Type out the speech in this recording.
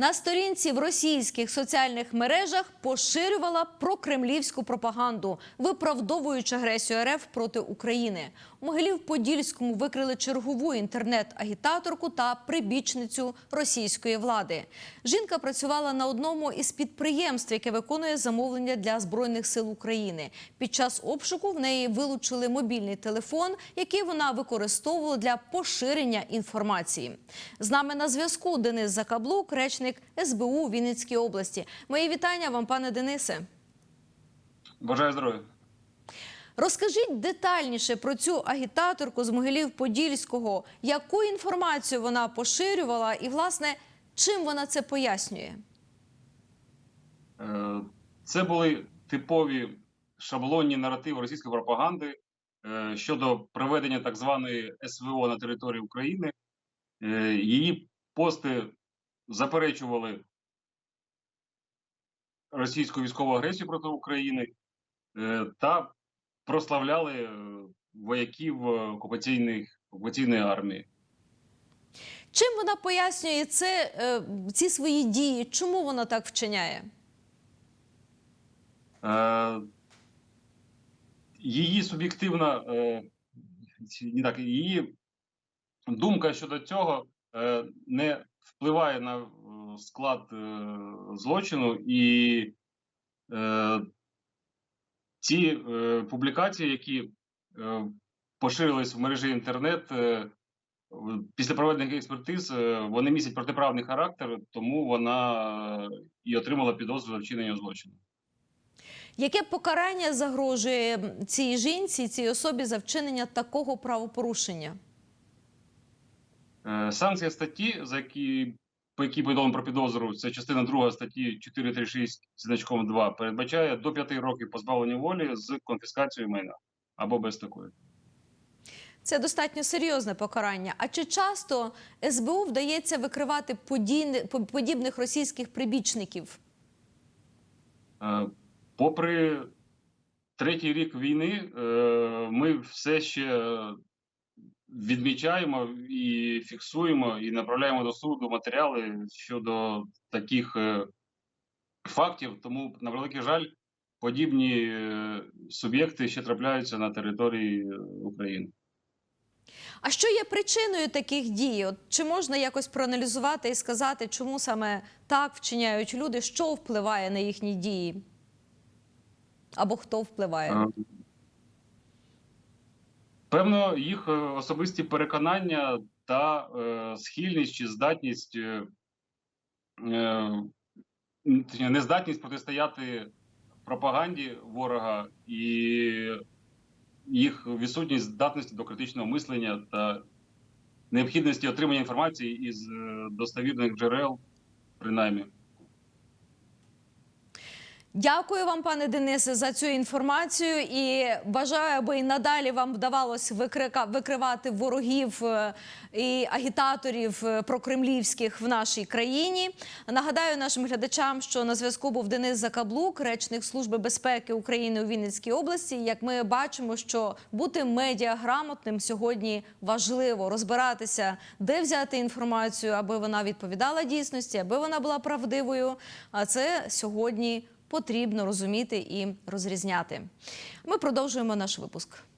На сторінці в російських соціальних мережах поширювала прокремлівську пропаганду, виправдовуючи агресію РФ проти України. У Могилів-Подільському викрили чергову інтернет-агітаторку та прибічницю російської влади. Жінка працювала на одному із підприємств, яке виконує замовлення для збройних сил України. Під час обшуку в неї вилучили мобільний телефон, який вона використовувала для поширення інформації. З нами на зв'язку Денис Закаблук, речник СБУ у Вінницькій області. Мої вітання вам, пане Денисе. Бажаю здоров'я. Розкажіть детальніше про цю агітаторку з Могилів-Подільського, яку інформацію вона поширювала, і власне чим вона це пояснює? Е, Це були типові шаблонні наративи російської пропаганди е, щодо проведення так званої СВО на території України. Е, Її пости заперечували російську військову агресію проти України е, та прославляли е, вояків е, окупаційних окупаційної армії. Чим вона пояснює це, ці свої дії? Чому вона так вчиняє? Е, її суб'єктивна е, не так, її думка щодо цього е, не впливає на е, склад е, злочину, і е, ці публікації, які поширились в мережі інтернет. Після проведених експертиз вони містять протиправний характер, тому вона і отримала підозру за вчинення злочину. Яке покарання загрожує цій жінці, цій особі за вчинення такого правопорушення? Е, Санкція статті, за які по якій повідомлено про підозру, це частина 2 статті 436 значком 2, передбачає до 5 років позбавлення волі з конфіскацією майна або без такої. Це достатньо серйозне покарання. А чи часто СБУ вдається викривати подійни- по- подібних російських прибічників? Е, Попри третій рік війни, е, ми все ще відмічаємо і фіксуємо, і направляємо до суду матеріали щодо таких е, фактів. Тому, на великий жаль, подібні е, суб'єкти ще трапляються на території е, України. А що є причиною таких дій? От чи можна якось проаналізувати і сказати, чому саме так вчиняють люди, що впливає на їхні дії? Або хто впливає? Е, Певно, їх е, особисті переконання та е, схильність чи здатність, е, е, нездатність протистояти пропаганді ворога і їх відсутність здатності до критичного мислення та необхідності отримання інформації із е, достовірних джерел, принаймні. Дякую вам, пане Денисе, за цю інформацію і бажаю, аби і надалі вам вдавалось викрика- викривати ворогів е, і агітаторів е, прокремлівських в нашій країні. Нагадаю нашим глядачам, що на зв'язку був Денис Закаблук, речник Служби безпеки України у Вінницькій області. Як ми бачимо, що бути медіаграмотним сьогодні важливо розбиратися, де взяти інформацію, аби вона відповідала дійсності, аби вона була правдивою. А це сьогодні потрібно розуміти і розрізняти. Ми продовжуємо наш випуск.